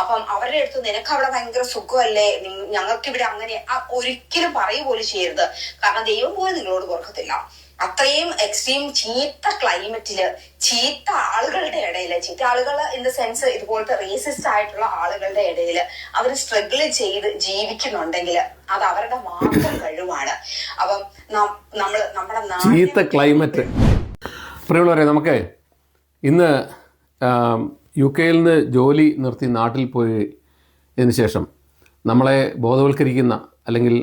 അപ്പം അവരുടെ അടുത്ത് നിനക്ക് അവിടെ ഭയങ്കര സുഖമല്ലേ? ഞങ്ങൾക്ക് ഇവിടെ അങ്ങനെ ഒരിക്കലും പറയ പോലും ചെയ്യരുത്. കാരണം ദൈവം പോലും നിങ്ങളോട് പൊറുക്കത്തില്ല. അത്രയും എക്സ്ട്രീം ചീത്ത ക്ലൈമറ്റിൽ ചീത്ത ആളുകളുടെ ഇടയിൽ ചീത്ത ആളുകൾ ഇൻ ദ സെൻസ് ഇതുപോലത്തെ റേസിസ്റ്റ് ആയിട്ടുള്ള ആളുകളുടെ ഇടയിൽ അവർ സ്ട്രഗിൾ ചെയ്ത് ജീവിക്കുന്നുണ്ടെങ്കിൽ അത് അവരുടെ മാത്രം കഴിവാണ്. അപ്പം നമ്മൾ നമ്മുടെ ചീത്ത ക്ലൈമറ്റ് പ്രിയമുള്ളവരെ നമുക്ക് ഇന്ന് യു കെയിൽ നിന്ന് ജോലി നിർത്തി നാട്ടിൽ പോയി ഇതിന് ശേഷം നമ്മളെ ബോധവൽക്കരിക്കുന്ന അല്ലെങ്കിൽ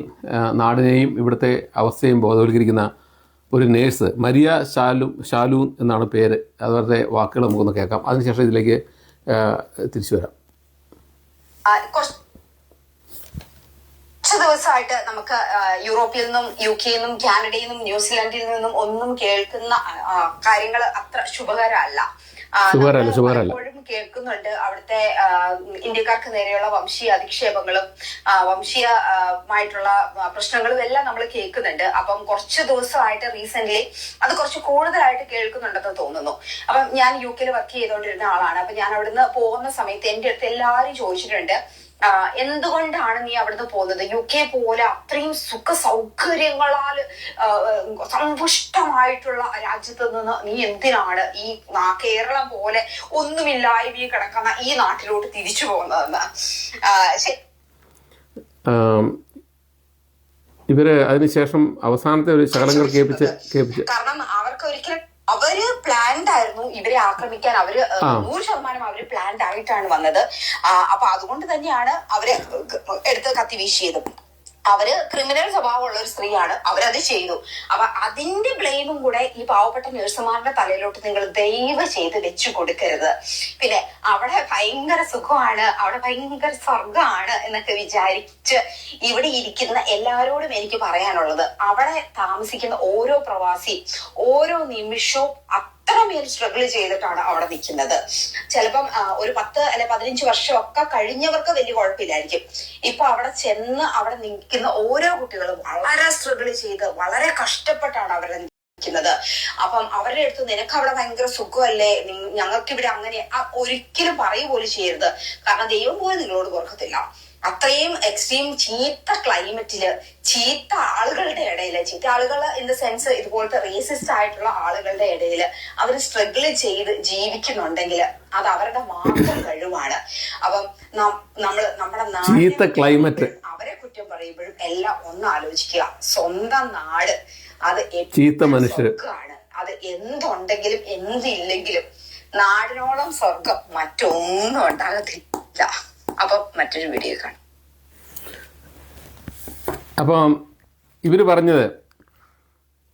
നാടിനെയും ഇവിടുത്തെ അവസ്ഥയും ബോധവൽക്കരിക്കുന്ന ഒരു നേഴ്സ് മരിയ ഷാലു ഷാലൂൻ എന്നാണ് പേര്. അതുപോലത്തെ വാക്കുകൾ നമുക്കൊന്ന് കേൾക്കാം. അതിനുശേഷം ഇതിലേക്ക് തിരിച്ചു വരാം. ദിവസമായിട്ട് നമുക്ക് യൂറോപ്പിൽ നിന്നും യു കെയിൽ നിന്നും കാനഡയിൽ നിന്നും ന്യൂസിലാൻഡിൽ നിന്നും ഒന്നും കേൾക്കുന്ന കാര്യങ്ങൾ അത്ര ശുഭകരമല്ല. പലപ്പോഴും കേൾക്കുന്നുണ്ട് അവിടുത്തെ ഇന്ത്യക്കാർക്ക് നേരെയുള്ള വംശീയ അധിക്ഷേപങ്ങളും ആ, വംശീയ ആ, മായിട്ടുള്ള ആ, പ്രശ്നങ്ങളും എല്ലാം നമ്മൾ കേൾക്കുന്നുണ്ട്. അപ്പം കുറച്ച് ദിവസമായിട്ട് റീസെന്റ് അത് കുറച്ച് കൂടുതലായിട്ട് കേൾക്കുന്നുണ്ടെന്ന് തോന്നുന്നു. അപ്പം ഞാൻ യു കെയിൽ വർക്ക് ചെയ്തുകൊണ്ടിരുന്ന ആളാണ്. അപ്പൊ ഞാൻ അവിടുന്ന് പോകുന്ന സമയത്ത് എന്റെ അടുത്ത് എല്ലാവരും ചോദിച്ചിട്ടുണ്ട് എന്തുകൊണ്ടാണ് നീ അവിടുന്ന് പോകുന്നത്? യു കെ പോലെ അത്രയും സുഖ സൗകര്യങ്ങളാൽ സമ്പുഷ്ടമായിട്ടുള്ള രാജ്യത്ത് നിന്ന് നീ എന്തിനാണ് ഈ കേരളം പോലെ ഒന്നുമില്ലായ്മ കിടക്കുന്ന ഈ നാട്ടിലോട്ട് തിരിച്ചു പോകുന്നതെന്ന്? ഇവർ അതിനുശേഷം അവസാനത്തെ ഒരു ശകലങ്ങൾ കേൾപ്പിച്ച് കേൾപ്പിച്ച് കാരണം അവർക്ക് ഒരിക്കലും അവർ പ്ലാൻഡ് ആയിരുന്നു ഇവരെ ആക്രമിക്കാൻ. അവർ. നൂറ് ശതമാനം അവർ പ്ലാൻഡ് ആയിട്ടാണ് വന്നത്. അപ്പൊ അതുകൊണ്ട് തന്നെയാണ് അവരെ എടുത്ത് കത്തി വീശിയത് അവർ ക്രിമിനൽ സ്വഭാവമുള്ള ഒരു സ്ത്രീയാണ്. അവരത് ചെയ്തു. അപ്പൊ അതിന്റെ ബ്ലെയിമും കൂടെ ഈ പാവപ്പെട്ട നഴ്സുമാരുടെ തലയിലോട്ട് നിങ്ങൾ ദൈവ ചെയ്ത് വെച്ചു കൊടുക്കരുത്. പിന്നെ അവിടെ ഭയങ്കര സുഖമാണ് അവിടെ ഭയങ്കര സ്വർഗമാണ് എന്നൊക്കെ വിചാരിച്ച് ഇവിടെ ഇരിക്കുന്ന എല്ലാവരോടും എനിക്ക് പറയാനുള്ളത്. അവിടെ താമസിക്കുന്ന ഓരോ പ്രവാസി ഓരോ നിമിഷവും അത്രമേൽ സ്ട്രഗിൾ ചെയ്തിട്ടാണ് അവിടെ നിൽക്കുന്നത്. ചിലപ്പം ഒരു പത്ത് അല്ലെ പതിനഞ്ച് വർഷമൊക്കെ കഴിഞ്ഞവർക്ക് വലിയ കുഴപ്പമില്ലായിരിക്കും. ഇപ്പൊ അവിടെ ചെന്ന് അവിടെ നിൽക്കുന്ന ഓരോ കുട്ടികളും വളരെ സ്ട്രഗിൾ ചെയ്ത് വളരെ കഷ്ടപ്പെട്ടാണ് അവരെ നിൽക്കുന്നത്. അപ്പം അവരുടെ അടുത്ത് നിനക്ക് അവിടെ ഭയങ്കര സുഖമല്ലേ? ഞങ്ങൾക്ക് ഇവിടെ അങ്ങനെ ഒരിക്കലും പറയ പോലും ചെയ്യരുത്. കാരണം ദൈവം പോലും നിങ്ങളോട് പൊറുക്കത്തില്ല അത്രയും എക്സ്ട്രീം ചീത്ത ക്ലൈമറ്റിൽ ചീത്ത ആളുകളുടെ ഇടയിൽ ചീത്ത ആളുകൾ ഇൻ ദ സെൻസ് ഇതുപോലത്തെ റേസിസ്റ്റ് ആയിട്ടുള്ള ആളുകളുടെ ഇടയിൽ അവർ സ്ട്രഗിൾ ചെയ്ത് ജീവിക്കുന്നുണ്ടെങ്കിൽ അത് അവരുടെ മാത്രം കഴിവാണ്. അപ്പം നമ്മൾ നമ്മുടെ ചീത്ത ക്ലൈമറ്റ് അവരെ കുറ്റം പറയുമ്പോഴും എല്ലാം ഒന്ന് ആലോചിക്കുക. സ്വന്തം നാട് അത് ചീത്ത മനുഷ്യര്. ആണ് അത് എന്തുണ്ടെങ്കിലും എന്തില്ലെങ്കിലും നാടിനോളം സ്വർഗം മറ്റൊന്നും ഉണ്ടാകത്തില്ല. അപ്പൊ മറ്റൊരു വീഡിയോ കാണാം. അപ്പം ഇവർ പറഞ്ഞത്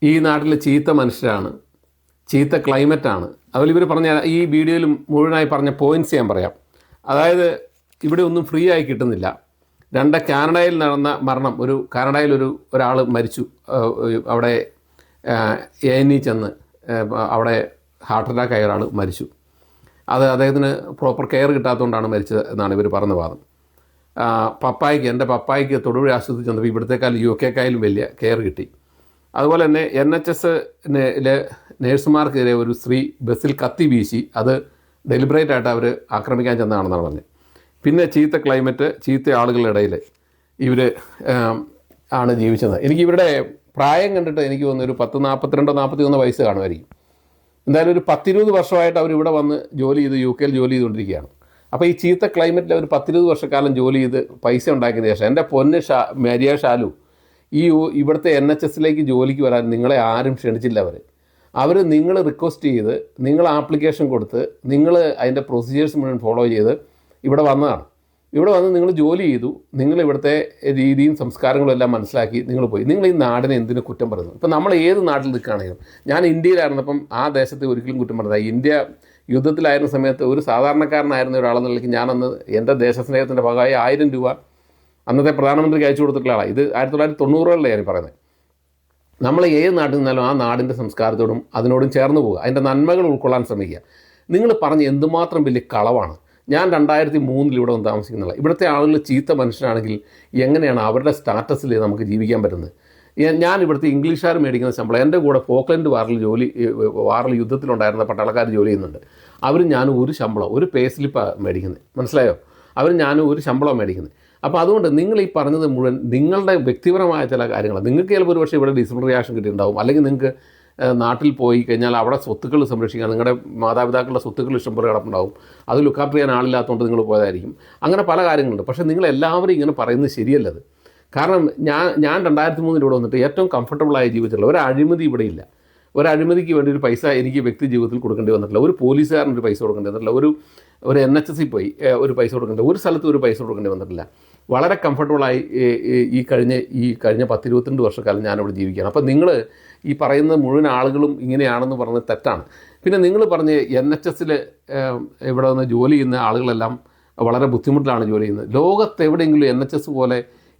ഈ നാട്ടിലെ ചീത്ത മനുഷ്യരാണ് ചീത്ത ക്ലൈമറ്റാണ് അതുപോലെ ഇവർ പറഞ്ഞ ഈ വീഡിയോയിൽ മുഴുവനായി പറഞ്ഞ പോയിന്റ്സ് ഞാൻ പറയാം. അതായത് ഇവിടെ ഒന്നും ഫ്രീ ആയി കിട്ടുന്നില്ല. രണ്ട് കാനഡയിൽ നടന്ന മരണം ഒരു കാനഡയിൽ ഒരു ഒരാൾ മരിച്ചു. അവിടെ എ എൻ ഇ ചെന്ന് അവിടെ ഹാർട്ട് അറ്റാക്ക് ആയ ഒരാൾ മരിച്ചു. അത് അദ്ദേഹത്തിന് പ്രോപ്പർ കെയർ കിട്ടാത്തതുകൊണ്ടാണ് മരിച്ചത് എന്നാണ് ഇവർ പറഞ്ഞ വാദം. പപ്പായ്ക്ക് എന്റെ പപ്പായ്ക്ക് തൊടുപുഴ ആശുപത്രി ചെന്നപ്പോൾ ഇവിടത്തേക്കാൾ യു കെക്കായാലും വലിയ കെയർ കിട്ടി. അതുപോലെ തന്നെ എൻ എച്ച് എസ് നേഴ്സുമാർക്കെതിരെ ഒരു സ്ത്രീ ബസ്സിൽ കത്തി വീശി അത് ഡെലിബറേറ്റ് ആയിട്ട് അവർ ആക്രമിക്കാൻ ചെന്നതാണെന്നാണ് പറഞ്ഞത്. പിന്നെ ചീത്ത ക്ലൈമറ്റ് ചീത്ത ആളുകളുടെ ഇടയിൽ ഇവർ ആണ് ജീവിച്ചത്. എനിക്ക് ഇവരുടെ പ്രായം കണ്ടിട്ട് എനിക്ക് തോന്നുന്നു ഒരു പത്ത് നാൽപ്പത്തിരണ്ടോ നാൽപ്പത്തി ഒന്ന് വയസ്സ് കാണുമായിരിക്കും. എന്തായാലും ഒരു പത്തിരുപത് വർഷമായിട്ട് അവർ വന്ന് ജോലി ചെയ്ത് യു കെയിൽ ജോലി ചെയ്തുകൊണ്ടിരിക്കുകയാണ്. അപ്പോൾ ഈ ചീത്ത ക്ലൈമറ്റിൽ അവർ പത്തിരുപത് വർഷക്കാലം ജോലി ചെയ്ത് പൈസ ഉണ്ടാക്കിയതിന് ശേഷം എന്റെ പൊന്ന് ഷാ മരിയ ഷാലു ഈ ഇവിടുത്തെ എൻ എച്ച് എസിലേക്ക് ജോലിക്ക് വരാൻ നിങ്ങളെ ആരും ക്ഷണിച്ചില്ല അവർ അവർ നിങ്ങൾ റിക്വസ്റ്റ് ചെയ്ത് നിങ്ങൾ ആപ്ലിക്കേഷൻ കൊടുത്ത് നിങ്ങൾ അതിന്റെ പ്രൊസീജിയേഴ്സ് മുഴുവൻ ഫോളോ ചെയ്ത് ഇവിടെ വന്നതാണ്. ഇവിടെ വന്ന് നിങ്ങൾ ജോലി ചെയ്തു നിങ്ങൾ ഇവിടുത്തെ രീതിയും സംസ്കാരങ്ങളും എല്ലാം മനസ്സിലാക്കി നിങ്ങൾ പോയി. നിങ്ങൾ ഈ നാടിനെ എന്തിനു കുറ്റം പറയുന്നു ഇപ്പം നമ്മൾ ഏത് നാട്ടിൽ നിൽക്കുകയാണെങ്കിലും ഞാൻ ഇന്ത്യയിലായിരുന്നപ്പം ആ ദേശത്തെ ഒരിക്കലും കുറ്റം പറഞ്ഞത് ഇന്ത്യ യുദ്ധത്തിലായിരുന്ന സമയത്ത് ഒരു സാധാരണക്കാരനായിരുന്ന ഒരാളെന്ന നിലയ്ക്ക് ഞാനന്ന് എന്റെ ദേശസ്നേഹത്തിന്റെ ഭാഗമായി ആയിരം രൂപ അന്നത്തെ പ്രധാനമന്ത്രിക്ക് അയച്ചു കൊടുത്തിട്ടുള്ള ആളാണ്. ഇത് ആയിരത്തി തൊള്ളായിരത്തി തൊണ്ണൂറുകളിലാണ് ഞാൻ പറയുന്നത്. നമ്മൾ ഏത് നാട്ടിൽ നിന്നാലും ആ നാടിന്റെ സംസ്കാരത്തോടും അതിനോടും ചേർന്ന് പോവുക. അതിന്റെ നന്മകൾ ഉൾക്കൊള്ളാൻ ശ്രമിക്കുക. നിങ്ങൾ പറഞ്ഞ എന്തുമാത്രം വലിയ കളവാണ്. ഞാൻ രണ്ടായിരത്തി മൂന്നിൽ ഇവിടെ വന്ന് താമസിക്കുന്നില്ല ഇവിടുത്തെ ആളുകൾ ചീത്ത മനുഷ്യരാണെങ്കിൽ എങ്ങനെയാണ് അവരുടെ സ്റ്റാറ്റസിൽ നമുക്ക് ജീവിക്കാൻ പറ്റുന്നത്? ഞാൻ- ഇവിടുത്തെ ഇംഗ്ലീഷുകാർ മേടിക്കുന്ന ശമ്പളം എന്റെ കൂടെ ഫോക്ലൻഡ് വാറിൽ ജോലി വാറിൽ യുദ്ധത്തിലുണ്ടായിരുന്ന പട്ടാളക്കാർ ജോലി ചെയ്യുന്നുണ്ട്. അവരും ഞാൻ ഒരു ശമ്പളം ഒരു പേ സ്ലിപ്പാണ് മേടിക്കുന്നത്. മനസ്സിലായോ? അവർ ഞാൻ ഒരു ശമ്പളം മേടിക്കുന്നത്. അപ്പോൾ അതുകൊണ്ട് നിങ്ങൾ ഈ പറഞ്ഞത് മുഴുവൻ നിങ്ങളുടെ വ്യക്തിപരമായ ചില കാര്യങ്ങൾ നിങ്ങൾക്ക് ചിലപ്പോൾ ഒരു പക്ഷേ ഇവിടെ ഡിസിപ്ലിനറി ആക്ഷൻ കിട്ടിയിട്ടുണ്ടാവും. അല്ലെങ്കിൽ നിങ്ങൾക്ക് നാട്ടിൽ പോയി കഴിഞ്ഞാൽ അവിടെ സ്വത്തുക്കൾ സംരക്ഷിക്കാൻ നിങ്ങളുടെ മാതാപിതാക്കളുടെ സ്വത്തുക്കൾ ഇഷ്ടംപോലെ കിടപ്പുണ്ടാവും. അത് ലുക്കാപ്പ് ചെയ്യാൻ ആളില്ലാത്തതുകൊണ്ട് നിങ്ങൾ പോയതായിരിക്കും. അങ്ങനെ പല കാര്യങ്ങളുണ്ട്. പക്ഷേ നിങ്ങൾ എല്ലാവരും ഇങ്ങനെ പറയുന്നത് ശരിയല്ലത് കാരണം ഞാൻ ഞാൻ രണ്ടായിരത്തി മൂന്നിൽ ഇവിടെ വന്നിട്ട് ഏറ്റവും കംഫർട്ടബിളായി ജീവിച്ചിട്ടുള്ള ഒരു അഴിമതി ഇല്ല. ഒരു അഴിമതിക്ക് വേണ്ടി ഒരു പൈസ എനിക്ക് വ്യക്തി ജീവിതത്തിൽ കൊടുക്കേണ്ടി വന്നിട്ടില്ല. ഒരു പോലീസുകാരന് ഒരു പൈസ കൊടുക്കേണ്ടി വന്നിട്ടില്ല. ഒരു ഒരു എൻ എച്ച് എസ് പോയി ഒരു പൈസ കൊടുക്കേണ്ടി ഒരു സ്ഥലത്ത് ഒരു പൈസ കൊടുക്കേണ്ടി വന്നിട്ടില്ല. വളരെ കംഫർട്ടബിളായി ഈ കഴിഞ്ഞ ഈ കഴിഞ്ഞ പത്തിരുപത്തിരണ്ട് വർഷക്കാലം ഞാനിവിടെ ജീവിക്കുകയാണ്. അപ്പോൾ നിങ്ങൾ ഈ പറയുന്ന മുഴുവൻ ആളുകളും ഇങ്ങനെയാണെന്ന് പറഞ്ഞത് തെറ്റാണ്. പിന്നെ നിങ്ങൾ പറഞ്ഞ് എൻ എച്ച് എസിൽ ഇവിടെ നിന്ന് ജോലി ചെയ്യുന്ന ആളുകളെല്ലാം വളരെ ബുദ്ധിമുട്ടിലാണ് ജോലി ചെയ്യുന്നത്. ലോകത്ത് എവിടെയെങ്കിലും എൻ എച്ച് എസ് പോലെ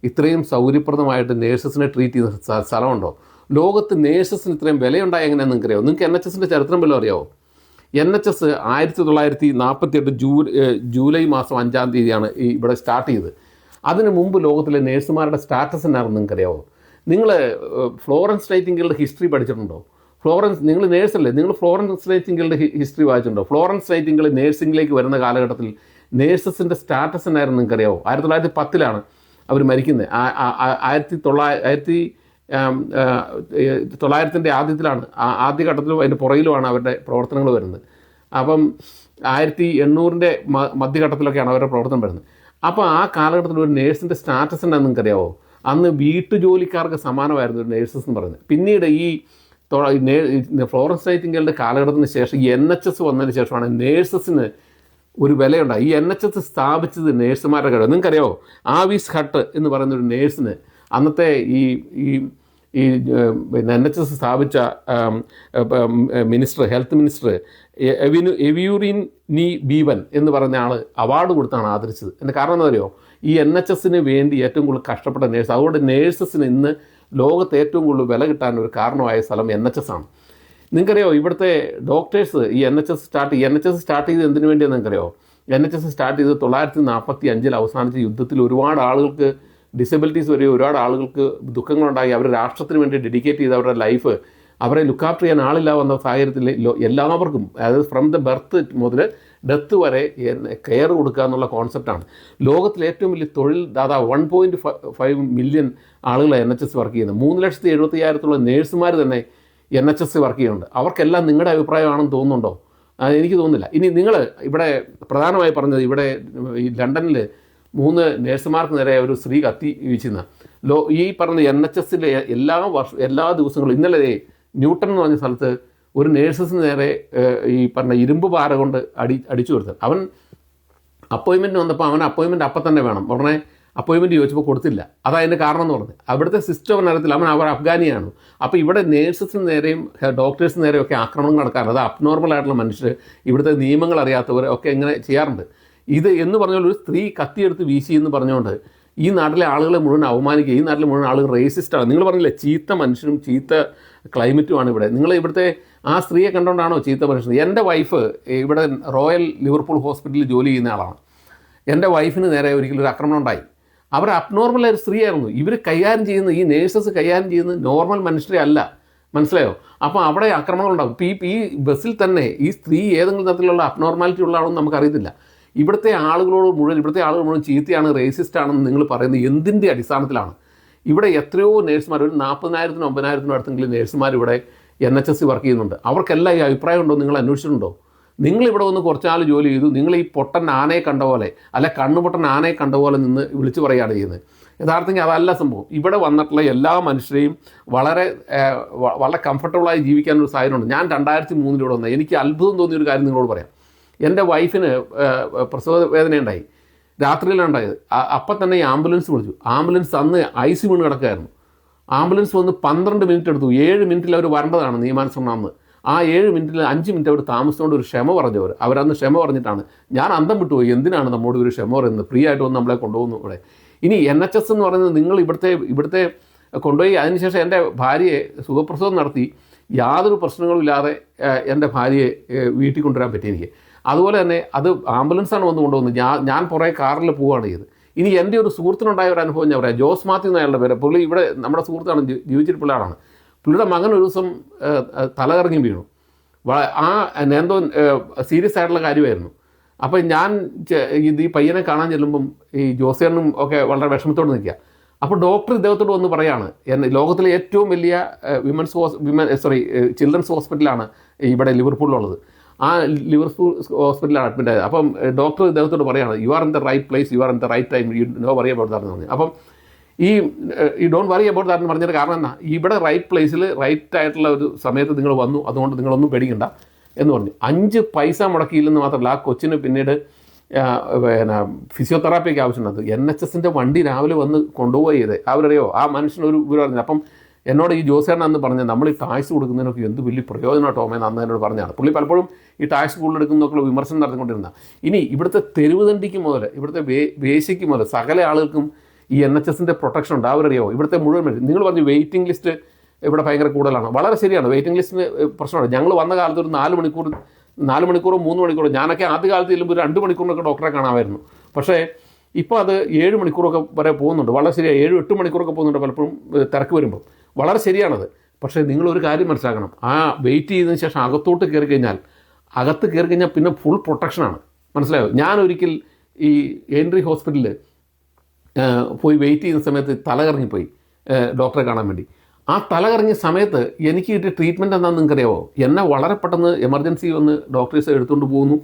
ഇത്രയും സൗകര്യപ്രദമായിട്ട് നേഴ്സസിനെ ട്രീറ്റ് ചെയ്യുന്ന സ്ഥലമുണ്ടോ? ലോകത്ത് നേഴ്സസിന് ഇത്രയും വിലയുണ്ടായ എങ്ങനെയാണെന്ന് നിങ്ങൾക്ക് അറിയാമോ നിങ്ങൾക്ക് എൻ എച്ച് എസിന്റെ ചരിത്രം വല്ലതും അറിയാമോ എൻ എച്ച് എസ് ആയിരത്തി തൊള്ളായിരത്തി നാൽപ്പത്തി എട്ട് ജൂലൈ മാസം അഞ്ചാം തീയതിയാണ് ഈ ഇവിടെ സ്റ്റാർട്ട് ചെയ്തത്. അതിന് മുമ്പ് ലോകത്തിലെ നേഴ്സുമാരുടെ സ്റ്റാറ്റസ് എന്നാണെന്ന് നിങ്ങൾക്കറിയാമോ നിങ്ങൾ ഫ്ലോറൻസ് നൈറ്റിംഗിളുടെ ഹിസ്റ്ററി പഠിച്ചിട്ടുണ്ടോ? ഫ്ലോറൻസ് നിങ്ങൾ നേഴ്സല്ലേ നിങ്ങൾ ഫ്ലോറൻസ് നൈറ്റിംഗിളുടെ ഹിസ്റ്ററി വായിച്ചിട്ടുണ്ടോ? ഫ്ലോറൻസ് നൈറ്റിംഗിൾ നേഴ്സിംഗിലേക്ക് വരുന്ന കാലഘട്ടത്തിൽ നേഴ്സസിന്റെ സ്റ്റാറ്റസ് എന്നായിരുന്നു നിങ്ങൾക്കറിയാവോ? ആയിരത്തി തൊള്ളായിരത്തി പത്തിലാണ് അവർ മരിക്കുന്നത് ആയിരത്തി തൊള്ളായിരത്തി തൊള്ളായിരത്തിന്റെ ആദ്യത്തിലാണ് ആദ്യഘട്ടത്തിലും അതിന്റെ പുറകിലുമാണ് അവരുടെ പ്രവർത്തനങ്ങൾ വരുന്നത്. അപ്പം ആയിരത്തി എണ്ണൂറിന്റെ മധ്യഘട്ടത്തിലൊക്കെയാണ് അവരുടെ പ്രവർത്തനം വരുന്നത്. അപ്പോൾ ആ കാലഘട്ടത്തിൽ ഒരു നേഴ്സിന്റെ സ്റ്റാറ്റസ് എന്താണെന്ന് നിങ്ങൾക്കറിയാവോ? അന്ന് വീട്ടുജോലിക്കാർക്ക് സമാനമായിരുന്നു ഒരു നേഴ്സസ് എന്ന് പറയുന്നത്. പിന്നീട് ഈ ഫ്ലോറൻസ് നൈറ്റിംഗേലിന്റെ കാലഘട്ടത്തിന് ശേഷം എൻ എച്ച് എസ് വന്നതിന് ശേഷമാണ് നേഴ്സസിന് ഒരു വിലയുണ്ടായി ഈ എൻ എച്ച് എസ് സ്ഥാപിച്ചത് നേഴ്സുമാരുടെ കഴിവ് നിങ്ങൾക്കറിയാവോ? ആവീസ് ഹട്ട് എന്ന് പറയുന്ന ഒരു നേഴ്സിന് അന്നത്തെ ഈ ഈ ഈ പിന്നെ എൻ എച്ച് എസ് സ്ഥാപിച്ച മിനിസ്റ്റർ ഹെൽത്ത് മിനിസ്റ്റർ എവിനു എവിയൂറിൻ നീ ബീവൻ എന്ന് പറഞ്ഞ ആൾ അവാർഡ് കൊടുത്താണ് ആദരിച്ചത്. എന്റെ കാരണം എന്താ അറിയോ? ഈ എൻ എച്ച് എസിന് വേണ്ടി ഏറ്റവും കൂടുതൽ കഷ്ടപ്പെട്ട നേഴ്സ് അതുകൊണ്ട് നേഴ്സസിന് ഇന്ന് ലോകത്ത് ഏറ്റവും കൂടുതൽ വില കിട്ടാൻ ഒരു കാരണമായ സ്ഥലം എൻ എച്ച് എസ് ആണ്. നിങ്ങൾക്കറിയോ ഇവിടുത്തെ ഡോക്ടേഴ്സ് ഈ N H S start N H S start ചെയ്ത് എന്തിനു വേണ്ടിയാണെന്ന് നിങ്ങൾക്കറിയോ? എൻ എച്ച് എസ് സ്റ്റാർട്ട് ചെയ്ത് തൊള്ളായിരത്തി നാൽപ്പത്തി അഞ്ചിൽ അവസാനിച്ച യുദ്ധത്തിൽ ഒരുപാട് ആളുകൾക്ക് ഡിസബിലിറ്റീസ് വരെ ഒരുപാട് ആളുകൾക്ക് ദുഃഖങ്ങളുണ്ടായി. അവർ രാഷ്ട്രത്തിന് വേണ്ടി ഡെഡിക്കേറ്റ് ചെയ്ത അവരുടെ ലൈഫ് അവരെ ലുക്കാപ്റ്റ് ചെയ്യാൻ ആളില്ല വന്ന സാഹചര്യത്തിൽ എല്ലാവർക്കും അതായത് ഫ്രം ദ ബർത്ത് മുതൽ ഡെത്ത് വരെ കെയർ കൊടുക്കുക എന്നുള്ള കോൺസെപ്റ്റാണ് ലോകത്തിലെ ഏറ്റവും വലിയ തൊഴിൽ ദാതാ വൺ പോയിന്റ് ഫൈവ് മില്യൺ ആളുകൾ എൻ എച്ച് എസ് വർക്ക് ചെയ്യുന്നത്. മൂന്ന് ലക്ഷത്തി എഴുപത്തി അയ്യായിരത്തോളം നേഴ്സുമാർ തന്നെ എൻ എച്ച് എസ് വർക്ക് ചെയ്യുന്നുണ്ട്. അവർക്കെല്ലാം നിങ്ങളുടെ അഭിപ്രായമാണെന്ന് തോന്നുന്നുണ്ടോ? എനിക്ക് തോന്നുന്നില്ല. ഇനി നിങ്ങൾ ഇവിടെ പ്രധാനമായി പറഞ്ഞത് ഇവിടെ ഈ ലണ്ടനിൽ മൂന്ന് നേഴ്സുമാർക്ക് നേരെ ഒരു സ്ത്രീ കത്തി വീശുന്ന. ലോ ഈ പറഞ്ഞ എൻ എച്ച് എസിലെ എല്ലാ വർഷ എല്ലാ ദിവസങ്ങളും ഇന്നലെ ന്യൂട്ടൺ എന്ന് പറഞ്ഞ സ്ഥലത്ത് ഒരു നേഴ്സസിന് നേരെ ഈ പറഞ്ഞ ഇരുമ്പ് പാറ കൊണ്ട് അടി അടിച്ചു കൊടുത്തത്. അവൻ അപ്പോയിൻമെന്റ് വന്നപ്പോൾ അവൻ അപ്പോയിൻമെന്റ് അപ്പം തന്നെ വേണം. ഉടനെ അപ്പോയിൻമെന്റ് ചോദിച്ചപ്പോൾ കൊടുത്തില്ല. അതാ അതിന്റെ കാരണം എന്ന് പറഞ്ഞത്. അവിടുത്തെ സിസ്റ്റം അവൻ അറിയത്തില്ല അവൻ അവർ അഫ്ഗാനിയാണ്. അപ്പോൾ ഇവിടെ നേഴ്സസിന് നേരെയും ഡോക്ടേഴ്സിന് നേരെയും ഒക്കെ ആക്രമണം നടക്കാറുണ്ട് അത് അബ്നോർമൽ ആയിട്ടുള്ള മനുഷ്യർ ഇവിടുത്തെ നിയമങ്ങൾ അറിയാത്തവർ ഒക്കെ ഇങ്ങനെ ചെയ്യാറുണ്ട്. ഇത് എന്ന് പറഞ്ഞാൽ ഒരു സ്ത്രീ കത്തിയെടുത്ത് വീശി എന്ന് പറഞ്ഞുകൊണ്ട് ഈ നാട്ടിലെ ആളുകളെ മുഴുവൻ അവമാനിക്കുക. ഈ നാട്ടിലെ മുഴുവൻ ആളുകൾ റേസിസ്റ്റാണ് നിങ്ങൾ പറഞ്ഞില്ലേ ചീത്ത മനുഷ്യനും ചീത്ത ക്ലൈമറ്റുമാണ് ഇവിടെ. നിങ്ങൾ ഇവിടുത്തെ ആ സ്ത്രീയെ കണ്ടുകൊണ്ടാണോ ചീത്ത മനുഷ്യൻ? എന്റെ വൈഫ് ഇവിടെ റോയൽ ലിവർപൂൾ ഹോസ്പിറ്റലിൽ ജോലി ചെയ്യുന്ന ആളാണ്. എന്റെ വൈഫിന് നേരെ ഒരിക്കലും ഒരു ആക്രമണം ഉണ്ടായി. അവർ അബ്നോർമൽ ഒരു സ്ത്രീയായിരുന്നു. ഇവർ കൈകാര്യം ചെയ്യുന്ന ഈ നേഴ്സസ് കൈകാര്യം ചെയ്യുന്ന നോർമൽ മനുഷ്യരെ അല്ല. മനസ്സിലായോ? അപ്പോൾ അവിടെ ആക്രമണം ഉണ്ടാകും ഈ ഈ ബസ്സിൽ തന്നെ ഈ സ്ത്രീ ഏതെങ്കിലും തരത്തിലുള്ള അബ്നോർമാലിറ്റി ഉള്ള ആളൊന്നും നമുക്കറിയത്തില്ല. ഇവിടുത്തെ ആളുകളോട് മുഴുവൻ ഇവിടുത്തെ ആളുകൾ മുഴുവൻ ചീത്തയാണ് റേസിസ്റ്റ് ആണെന്ന് നിങ്ങൾ പറയുന്നത് എന്തിന്റെ അടിസ്ഥാനത്തിലാണ്? ഇവിടെ എത്രയോ നേഴ്സുമാർ ഒരു നാൽപ്പതിനായിരത്തിനും അമ്പതിനായിരത്തിനും അടുത്തെങ്കിലും നേഴ്സുമാർ ഇവിടെ എൻ എച്ച് എസ് വർക്ക് ചെയ്യുന്നുണ്ട്. അവർക്കെല്ലാം ഈ അഭിപ്രായം ഉണ്ടോ നിങ്ങൾ അന്വേഷിച്ചിട്ടുണ്ടോ? നിങ്ങൾ ഇവിടെ വന്ന് കുറച്ചാൾ ജോലി ചെയ്തു നിങ്ങൾ ഈ പൊട്ടൻ ആനയെ കണ്ട പോലെ അല്ല കണ്ണുപൊട്ടൻ ആനയെ കണ്ട പോലെ നിന്ന് വിളിച്ചു പറയുകയാണ് ചെയ്യുന്നത്. യഥാർത്ഥത്തിൽ അതല്ല സംഭവം. ഇവിടെ വന്നിട്ടുള്ള എല്ലാ മനുഷ്യരെയും വളരെ വളരെ കംഫർട്ടബിളായി ജീവിക്കാനൊരു സാഹചര്യമുണ്ട്. ഞാൻ രണ്ടായിരത്തി മൂന്നിലൂടെ വന്നത്. എനിക്ക് അത്ഭുതം തോന്നിയൊരു കാര്യം നിങ്ങളോട് പറയാം. എന്റെ വൈഫിന് പ്രസവ വേദനയുണ്ടായി രാത്രിയിലാണ് ഉണ്ടായത്. അപ്പം തന്നെ ആംബുലൻസ് വിളിച്ചു. ആംബുലൻസ് അന്ന് ഐ സി വീണ് കിടക്കുകയായിരുന്നു. ആംബുലൻസ് വന്ന് പന്ത്രണ്ട് മിനിറ്റ് എടുത്തു. ഏഴ് മിനിറ്റിൽ അവർ വരേണ്ടതാണ് നിയമാനുസരണം ആ ഏഴ് മിനിറ്റിൽ അഞ്ച് മിനിറ്റ് അവർ താമസിച്ചുകൊണ്ട് ഒരു ക്ഷമ പറഞ്ഞവർ അവരന്ന് ക്ഷമ പറഞ്ഞിട്ടാണ്. ഞാൻ അന്തം വിട്ടുപോയി എന്തിനാണ് നമ്മോട് ഒരു ക്ഷമ പറയുന്നത്? ഫ്രീ ആയിട്ട് വന്ന് നമ്മളെ കൊണ്ടുപോകുന്നു ഇവിടെ. ഇനി എൻ എച്ച് എസ് എന്ന് പറയുന്നത് നിങ്ങൾ ഇവിടുത്തെ ഇവിടുത്തെ കൊണ്ടുപോയി. അതിനുശേഷം എന്റെ ഭാര്യയെ സുഖപ്രസവം നടത്തി. യാതൊരു പ്രശ്നങ്ങളും ഇല്ലാതെ എന്റെ ഭാര്യയെ വീട്ടിൽ കൊണ്ടുവരാൻ പറ്റി അതുപോലെ തന്നെ അത് ആംബുലൻസാണ് വന്ന് കൊണ്ടുവന്നത്. ഞാൻ ഞാൻ പുറകെ കാറിൽ പോവുകയാണ് ചെയ്ത് ഇനി എന്റെ ഒരു സുഹൃത്തിനുണ്ടായ ഒരു അനുഭവം ഞാൻ പറയാം. ജോസ് മാത്യു എന്നയാളുടെ പേര്. പുള്ളി ഇവിടെ നമ്മുടെ സുഹൃത്താണ് ജീവിച്ചിട്ട് പിള്ളേരാണ്. പുള്ളിയുടെ മകൻ ഒരു ദിവസം തലകറങ്ങി വീണു. ആ എന്തോ സീരിയസ് ആയിട്ടുള്ള കാര്യമായിരുന്നു. അപ്പം ഞാൻ ഇത് ഈ പയ്യനെ കാണാൻ ചെല്ലുമ്പം ഈ ജോസിയനും ഒക്കെ വളരെ വിഷമത്തോട് നിൽക്കുക. അപ്പോൾ ഡോക്ടർ ഇദ്ദേഹത്തോട് വന്ന് പറയാണ് എന്നെ ലോകത്തിലെ ഏറ്റവും വലിയ വിമൻസ് ഹോസ് വിമൻ സോറി ചിൽഡ്രൻസ് ഹോസ്പിറ്റലാണ് ഇവിടെ ലിവർപൂളിലുള്ളത്. ആ ലിവർപൂൾ ഹോസ്പിറ്റലിൽ അഡ്മിറ്റ് ആയത്. അപ്പം ഡോക്ടർ ഇദ്ദേഹത്തോട് പറയുകയാണ് you are in the right place you are in the right time you no worry about that എന്ന് പറഞ്ഞു. അപ്പം ഈ ഈ ഡോണ്ട് വറി അബൌട്ട് ദാറ്റ് എന്ന് പറഞ്ഞതിന് കാരണം എന്നാ ഇവിടെ റൈറ്റ് പ്ലേസിൽ റൈറ്റ് ആയിട്ടുള്ള ഒരു സമയത്ത് നിങ്ങൾ വന്നു അതുകൊണ്ട് നിങ്ങളൊന്നും പേടിക്കണ്ട എന്ന് പറഞ്ഞു. അഞ്ച് പൈസ മുടക്കിയില്ലെന്ന് മാത്രമല്ല ആ കൊച്ചിന് പിന്നീട് പിന്നെ ഫിസിയോതെറാപ്പിക്ക് ആവശ്യമുണ്ട്. എൻ എച്ച് എസിന്റെ വണ്ടി രാവിലെ വന്ന് കൊണ്ടുപോയി അവരറിയോ ആ മനുഷ്യനൊരു വിവരം പറഞ്ഞു അപ്പം എന്നോട് ഈ ജോസേണ്ണ അന്ന് പറഞ്ഞത് നമ്മൾ ഈ ടാക്സ് കൊടുക്കുന്നതിനൊക്കെ എന്ത് വലിയ പ്രയോജനം ടോമേന്ന് അന്ന് എന്നോട് പറഞ്ഞതാണ്. പുള്ളി പലപ്പോഴും ഈ ടാക്സ് കൂടുതലെടുക്കുന്നൊക്കെ വിമർശനം നടത്തിക്കൊണ്ടിരുന്ന ഇനി ഇവിടുത്തെ തെരുവ് തണ്ടിക്ക് മുതൽ ഇവിടുത്തെ വേ വേശിക്ക് മുതൽ സകല ആളുകൾക്കും ഈ എൻ എച്ച് എസിന്റെ പ്രൊട്ടക്ഷൻ ഉണ്ട്. അവരറിയോ ഇവിടുത്തെ മുഴുവൻ നിങ്ങൾ പറഞ്ഞു വെയിറ്റിംഗ് ലിസ്റ്റ് ഇവിടെ ഭയങ്കര കൂടുതലാണ്. വളരെ ശരിയാണ്. വെയിറ്റിംഗ് ലിസ്റ്റിന് പ്രശ്നമാണ്. ഞങ്ങൾ വന്ന കാലത്ത് ഒരു നാല് മണിക്കൂർ നാല് മണിക്കൂറോ മൂന്ന് മണിക്കൂറോ ഞാനൊക്കെ ആദ്യ കാലത്ത് ചെല്ലുമ്പോൾ രണ്ട് മണിക്കൂറിനൊക്കെ ഡോക്ടറെ കാണാമായിരുന്നു. പക്ഷേ ഇപ്പോൾ അത് ഏഴ് മണിക്കൂറൊക്കെ വരെ പോകുന്നുണ്ട്. വളരെ ശരിയാണ് ഏഴ് എട്ട് മണിക്കൂറൊക്കെ പോകുന്നുണ്ട് പലപ്പോഴും തിരക്ക് വരുമ്പോൾ വളരെ ശരിയാണത്. പക്ഷേ നിങ്ങളൊരു കാര്യം മനസ്സിലാക്കണം. ആ വെയിറ്റ് ചെയ്തതിന് ശേഷം അകത്തോട്ട് കയറി കഴിഞ്ഞാൽ അകത്ത് കയറി കഴിഞ്ഞാൽ പിന്നെ ഫുൾ പ്രൊട്ടക്ഷനാണ് മനസ്സിലായോ? ഞാൻ ഒരിക്കൽ ഈ എൻട്രി ഹോസ്പിറ്റലിൽ പോയി വെയിറ്റ് ചെയ്യുന്ന സമയത്ത് തലകറങ്ങിപ്പോയി ഡോക്ടറെ കാണാൻ വേണ്ടി. ആ തലകറങ്ങിയ സമയത്ത് എനിക്ക് കിട്ടിയ ട്രീറ്റ്മെന്റ് എന്താണെന്ന് നിങ്ങൾക്കറിയാവോ? എന്നെ വളരെ പെട്ടെന്ന് എമർജൻസി വന്ന് ഡോക്ടേഴ്സ് എടുത്തുകൊണ്ട് പോകുന്നു.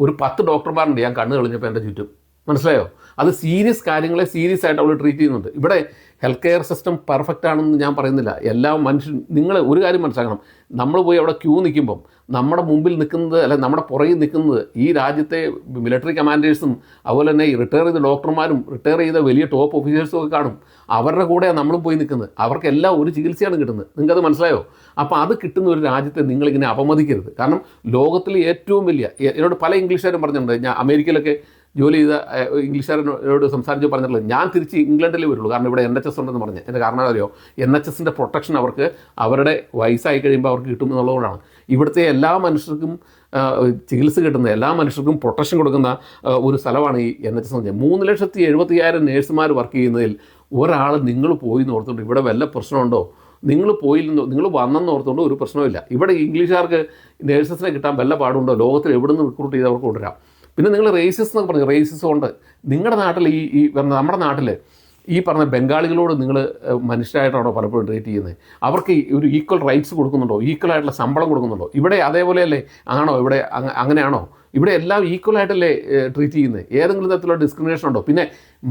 ഒരു പത്ത് ഡോക്ടർമാരുണ്ട് ഞാൻ കണ്ണ് കളിഞ്ഞപ്പോൾ എന്റെ ചുറ്റും. മനസ്സിലായോ? അത് സീരിയസ് കാര്യങ്ങളെ സീരിയസ് ആയിട്ട് അവൾ ട്രീറ്റ് ചെയ്യുന്നുണ്ട്. ഇവിടെ ഹെൽത്ത് കെയർ സിസ്റ്റം പെർഫെക്റ്റ് ആണെന്ന് ഞാൻ പറയുന്നില്ല. എല്ലാ മനുഷ്യൻ നിങ്ങൾ ഒരു കാര്യം മനസ്സിലാക്കണം. നമ്മൾ പോയി അവിടെ ക്യൂ നിൽക്കുമ്പം നമ്മുടെ മുമ്പിൽ നിൽക്കുന്നത് അല്ല നമ്മുടെ പുറകിൽ നിൽക്കുന്നത് ഈ രാജ്യത്തെ മിലിറ്ററി കമാൻഡേഴ്സും അതുപോലെ തന്നെ ഈ റിട്ടയർ ചെയ്ത ഡോക്ടർമാരും റിട്ടയർ ചെയ്ത വലിയ ടോപ്പ് ഓഫീസേഴ്സും ഒക്കെ കാണും. അവരുടെ കൂടെയാണ് നമ്മളും പോയി നിൽക്കുന്നത്. അവർക്കെല്ലാം ഒരു ചികിത്സയാണ് കിട്ടുന്നത്. നിങ്ങൾക്കത് മനസ്സിലായോ? അപ്പോൾ അത് കിട്ടുന്ന ഒരു രാജ്യത്തെ നിങ്ങളിങ്ങനെ അപമതിക്കരുത്. കാരണം ലോകത്തിലെ ഏറ്റവും വലിയ എന്നോട് പല ഇംഗ്ലീഷുകാരും പറഞ്ഞിട്ടുണ്ട്. ഞാൻ അമേരിക്കയിലൊക്കെ ജോലി ചെയ്ത ഇംഗ്ലീഷുകാരനോട് സംസാരിച്ച് പറഞ്ഞിട്ടുള്ളത് ഞാൻ തിരിച്ച് ഇംഗ്ലണ്ടിലേ വരുള്ളൂ. കാരണം ഇവിടെ എൻ എച്ച് എസ് ഉണ്ടെന്ന് പറഞ്ഞു. എന്റെ കാരണം അറിയോ? എൻ എച്ച് എസിന്റെ പ്രൊട്ടക്ഷൻ അവർക്ക് അവരുടെ വയസ്സായി കഴിയുമ്പോൾ അവർക്ക് കിട്ടും എന്നുള്ളതുകൊണ്ടാണ്. ഇവിടുത്തെ എല്ലാ മനുഷ്യർക്കും ചികിത്സ കിട്ടുന്ന എല്ലാ മനുഷ്യർക്കും പ്രൊട്ടക്ഷൻ കൊടുക്കുന്ന ഒരു സ്ഥലമാണ് ഈ എൻ എച്ച് എസ് എന്ന് മൂന്ന് ലക്ഷത്തി എഴുപത്തി ആയിരം നേഴ്സുമാർ വർക്ക് ചെയ്യുന്നതിൽ ഒരാൾ നിങ്ങൾ പോയി എന്ന് ഓർത്തുകൊണ്ട് ഇവിടെ വല്ല പ്രശ്നമുണ്ടോ? നിങ്ങൾ പോയില്ലെന്നോ നിങ്ങൾ വന്നെന്ന് ഓർത്തുകൊണ്ട് ഒരു പ്രശ്നമില്ല ഇവിടെ ഇംഗ്ലീഷുകാർക്ക് നേഴ്സസിനെ കിട്ടാൻ വല്ല പാടുണ്ടോ? ലോകത്തിൽ എവിടെ നിന്ന് റിക്രൂട്ട് ചെയ്ത് അവർക്ക് കൊണ്ടുവരാം? പിന്നെ നിങ്ങൾ റേസിസ് എന്നൊക്കെ പറഞ്ഞു റേസിസ് ഉണ്ട് നിങ്ങളുടെ നാട്ടിൽ ഈ ഈ നമ്മുടെ നാട്ടിൽ ഈ പറഞ്ഞ ബംഗാളികളോട് നിങ്ങൾ മനുഷ്യരായിട്ടാണോ പലപ്പോഴും ട്രീറ്റ് ചെയ്യുന്നത് അവർക്ക് ഒരു ഈക്വൽ റൈറ്റ്സ് കൊടുക്കുന്നുണ്ടോ? ഈക്വൽ ആയിട്ടുള്ള ശമ്പളം കൊടുക്കുന്നുണ്ടോ? ഇവിടെ അതേപോലെയല്ലേ ആണോ ഇവിടെ അങ്ങനെയാണോ? ഇവിടെ എല്ലാം ഈക്വൽ ആയിട്ടല്ലേ ട്രീറ്റ് ചെയ്യുന്നത് ഏതെങ്കിലും തരത്തിലുള്ള ഡിസ്ക്രിമിനേഷൻ ഉണ്ടോ? പിന്നെ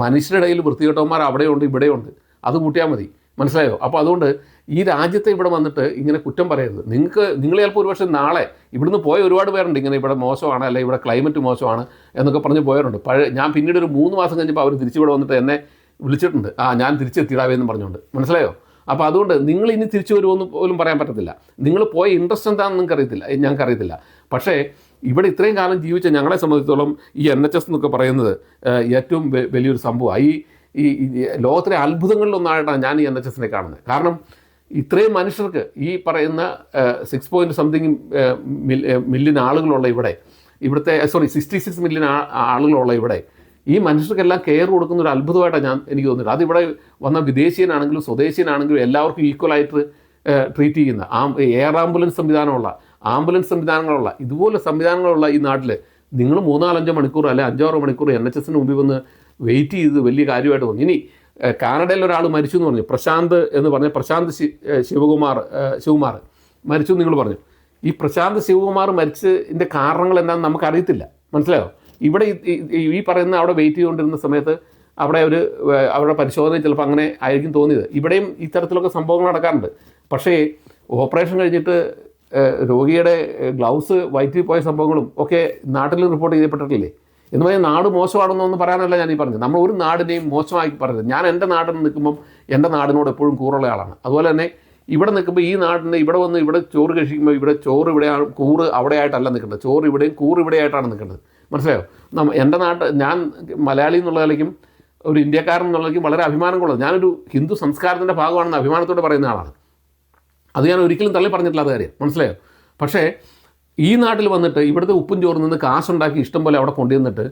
മനുഷ്യരുടെ ഇടയിൽ വൃത്തികെട്ടവന്മാർ അവിടെയുണ്ട് ഇവിടെയുണ്ട്. അത് കൂട്ടിയാൽ മതി. മനസ്സിലായോ? അപ്പോൾ അതുകൊണ്ട് ഈ രാജ്യത്തെ ഇവിടെ വന്നിട്ട് ഇങ്ങനെ കുറ്റം പറയരുത്. നിങ്ങൾക്ക് നിങ്ങൾ ചിലപ്പോൾ ഒരുപക്ഷെ നാളെ ഇവിടുന്ന് പോയ ഒരുപാട് പേരുണ്ട് ഇങ്ങനെ ഇവിടെ മോശമാണ് അല്ലെങ്കിൽ ഇവിടെ ക്ലൈമറ്റ് മോശമാണ് എന്നൊക്കെ പറഞ്ഞ് പോയവരുണ്ട്. പഴയ ഞാൻ പിന്നീട് ഒരു മൂന്ന് മാസം കഴിഞ്ഞപ്പോൾ അവർ തിരിച്ചിവിടെ വന്നിട്ട് എന്നെ വിളിച്ചിട്ടുണ്ട്. ആ ഞാൻ തിരിച്ചെത്തിയിടാവേ എന്ന് പറഞ്ഞുകൊണ്ട്. മനസ്സിലായോ? അപ്പോൾ അതുകൊണ്ട് നിങ്ങൾ ഇനി തിരിച്ചു വരുമെന്ന് പോലും പറയാൻ പറ്റത്തില്ല. നിങ്ങൾ പോയ ഇൻട്രസ്റ്റ് എന്താണെന്ന് നിങ്ങൾക്ക് അറിയത്തില്ല. ഞങ്ങൾക്ക് അറിയത്തില്ല. പക്ഷേ ഇവിടെ ഇത്രയും കാലം ജീവിച്ച ഞങ്ങളെ സംബന്ധിച്ചിടത്തോളം ഈ എൻ എച്ച് എസ് എന്നൊക്കെ പറയുന്നത് ഏറ്റവും വലിയൊരു സംഭവമാണ് ഈ ഈ ലോകത്തിലെ അത്ഭുതങ്ങളിലൊന്നായിട്ടാണ് ഞാൻ ഈ എൻ എച്ച് എസിനെ കാണുന്നത്. കാരണം ഇത്രയും മനുഷ്യർക്ക് ഈ പറയുന്ന സിക്സ് പോയിന്റ് സംതിങ് മില്യൺ ആളുകളുള്ള ഇവിടെ ഇവിടുത്തെ സോറി സിക്സ്റ്റി സിക്സ് മില്യൺ ആളുകളുള്ള ഇവിടെ ഈ മനുഷ്യർക്കെല്ലാം കെയർ കൊടുക്കുന്ന ഒരു അത്ഭുതമായിട്ടാണ് ഞാൻ എനിക്ക് തോന്നുന്നത് അതിവിടെ വന്ന വിദേശീയനാണെങ്കിലും സ്വദേശീയനാണെങ്കിലും എല്ലാവർക്കും ഈക്വലായിട്ട് ട്രീറ്റ് ചെയ്യുന്ന ആ എയർ ആംബുലൻസ് സംവിധാനമുള്ള ആംബുലൻസ് സംവിധാനങ്ങളുള്ള ഇതുപോലെ സംവിധാനങ്ങളുള്ള ഈ നാട്ടിൽ നിങ്ങൾ മൂന്നാലഞ്ചോ മണിക്കൂർ അല്ലെ അഞ്ചാറോ മണിക്കൂർ എൻ എച്ച് എസിന് മുമ്പിൽ വന്ന് വെയിറ്റ് ചെയ്ത് വലിയ കാര്യമായിട്ട് തോന്നി ഇനി കാനഡയിൽ ഒരാൾ മരിച്ചു എന്ന് പറഞ്ഞു. പ്രശാന്ത് എന്ന് പറഞ്ഞ പ്രശാന്ത് ശിവകുമാർ ശിവകുമാർ മരിച്ചു നിങ്ങൾ പറഞ്ഞു. ഈ പ്രശാന്ത് ശിവകുമാർ മരിച്ചതിന്റെ കാരണങ്ങൾ എന്താണെന്ന് നമുക്കറിയത്തില്ല. മനസ്സിലായോ? ഇവിടെ ഈ- പറയുന്ന അവിടെ വെയിറ്റ് ചെയ്തുകൊണ്ടിരുന്ന സമയത്ത് അവിടെ ഒരു അവരുടെ പരിശോധന ചിലപ്പോൾ അങ്ങനെ ആയിരിക്കും തോന്നിയത്. ഇവിടെയും ഇത്തരത്തിലൊക്കെ സംഭവങ്ങൾ നടക്കാറുണ്ട്. പക്ഷേ ഓപ്പറേഷൻ കഴിഞ്ഞിട്ട് രോഗിയുടെ ഗ്ലൗസ് വയറ്റിൽ പോയ സംഭവങ്ങളും ഒക്കെ നാട്ടിൽ റിപ്പോർട്ട് ചെയ്യപ്പെട്ടിട്ടില്ലേ? എന്ന് പറഞ്ഞാൽ നാട് മോശമാണെന്നൊന്നും പറയാനല്ല ഞാൻ ഈ പറഞ്ഞത്. നമ്മൾ ഒരു നാടിനെയും മോശമാക്കി പറയുന്നത് ഞാൻ എന്റെ നാടിന് നിൽക്കുമ്പം എന്റെ നാടിനോട് എപ്പോഴും കൂറുള്ള ആളാണ്. അതുപോലെ തന്നെ ഇവിടെ നിൽക്കുമ്പോൾ ഈ നാടിന് ഇവിടെ വന്ന് ഇവിടെ ചോറ് കഴിക്കുമ്പോൾ ഇവിടെ ചോറ് ഇവിടെയാണ് കൂറ് അവിടെ ആയിട്ടല്ല നിൽക്കേണ്ടത് ചോറ് ഇവിടെയും കൂറ് ഇവിടെ ആയിട്ടാണ് നിൽക്കേണ്ടത് മനസ്സിലായോ? നമ്മ എന്റെ നാട്ട് ഞാൻ മലയാളി എന്നുള്ള നിലയ്ക്കും ഒരു ഇന്ത്യക്കാരൻ എന്നുള്ള നിലയ്ക്കും വളരെ അഭിമാനം കൊള്ളുന്നത് ഞാനൊരു ഹിന്ദു സംസ്കാരത്തിന്റെ ഭാഗമാണെന്ന് അഭിമാനത്തോടെ പറയുന്ന ആളാണ്. അത് ഞാൻ ഒരിക്കലും തള്ളി പറഞ്ഞിട്ടില്ല അത് കാര്യം. മനസ്സിലായോ? പക്ഷേ ഈ നാട്ടിൽ വന്നിട്ട് ഇവിടുത്തെ ഉപ്പും ചോറും നിന്ന് കാശുണ്ടാക്കി ഇഷ്ടം പോലെ അവിടെ കൊണ്ടുവന്നിട്ട്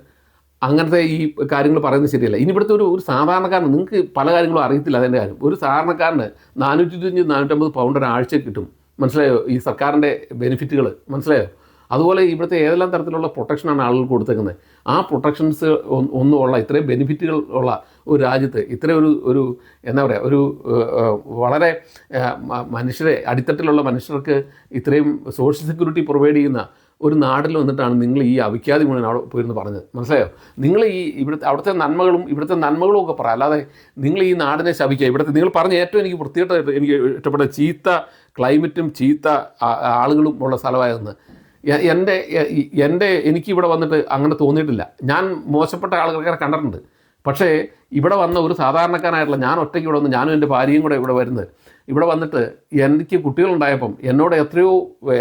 അങ്ങനത്തെ ഈ കാര്യങ്ങൾ പറയുന്നത് ശരിയല്ല. ഇനി ഇവിടുത്തെ ഒരു ഒരു സാധാരണക്കാരന് നിങ്ങൾക്ക് പല കാര്യങ്ങളും അറിയത്തില്ല അതിന്റെ കാര്യം. ഒരു സാധാരണക്കാരന് നാനൂറ്റി ഇരുപത്തഞ്ച് നാനൂറ്റമ്പത് പൗണ്ട് ഒരാഴ്ച കിട്ടും. മനസ്സിലായോ? ഈ സർക്കാരിന്റെ ബെനിഫിറ്റുകൾ മനസ്സിലായോ? അതുപോലെ ഇവിടുത്തെ ഏതെല്ലാം തരത്തിലുള്ള പ്രൊട്ടക്ഷനാണ് ആളുകൾ കൊടുത്തേക്കുന്നത്? ആ പ്രൊട്ടക്ഷൻസ് ഒന്നും ഉള്ള ഇത്രയും ബെനിഫിറ്റുകൾ ഉള്ള ഒരു രാജ്യത്ത് ഇത്രയും ഒരു ഒരു എന്താ പറയുക ഒരു വളരെ മനുഷ്യരെ അടിത്തട്ടിലുള്ള മനുഷ്യർക്ക് ഇത്രയും സോഷ്യൽ സെക്യൂരിറ്റി പ്രൊവൈഡ് ചെയ്യുന്ന ഒരു നാട്ടിൽ വന്നിട്ടാണ് നിങ്ങൾ ഈ അവിഖ്യാതി മുഴുവൻ അവിടെ പോയിരുന്നു പറഞ്ഞത്. മനസ്സിലായോ? നിങ്ങൾ ഈ ഇവിടുത്തെ അവിടുത്തെ നന്മകളും ഇവിടുത്തെ നന്മകളും ഒക്കെ പറ. അല്ലാതെ നിങ്ങൾ ഈ നാടിനെ ശപിക്കുക. ഇവിടുത്തെ നിങ്ങൾ പറഞ്ഞ ഏറ്റവും എനിക്ക് വൃത്തിയായിട്ട് എനിക്ക് ഇഷ്ടപ്പെട്ട ചീത്ത ക്ലൈമറ്റും ചീത്ത ആളുകളും ഉള്ള സ്ഥലമായിരുന്നു. എന്റെ എന്റെ എനിക്ക് എന്റെ എനിക്കിവിടെ വന്നിട്ട് അങ്ങനെ തോന്നിയിട്ടില്ല. ഞാൻ മോശപ്പെട്ട ആളുകളൊക്കെ കണ്ടിട്ടുണ്ട്. പക്ഷേ ഇവിടെ വന്ന ഒരു സാധാരണക്കാരനായിട്ടുള്ള ഞാൻ ഒറ്റയ്ക്ക് ഇവിടെ വന്ന് ഞാനും എന്റെ ഭാര്യയും കൂടെ ഇവിടെ വരുന്നത്. ഇവിടെ വന്നിട്ട് എനിക്ക് കുട്ടികളുണ്ടായപ്പം എന്നോട് എത്രയോ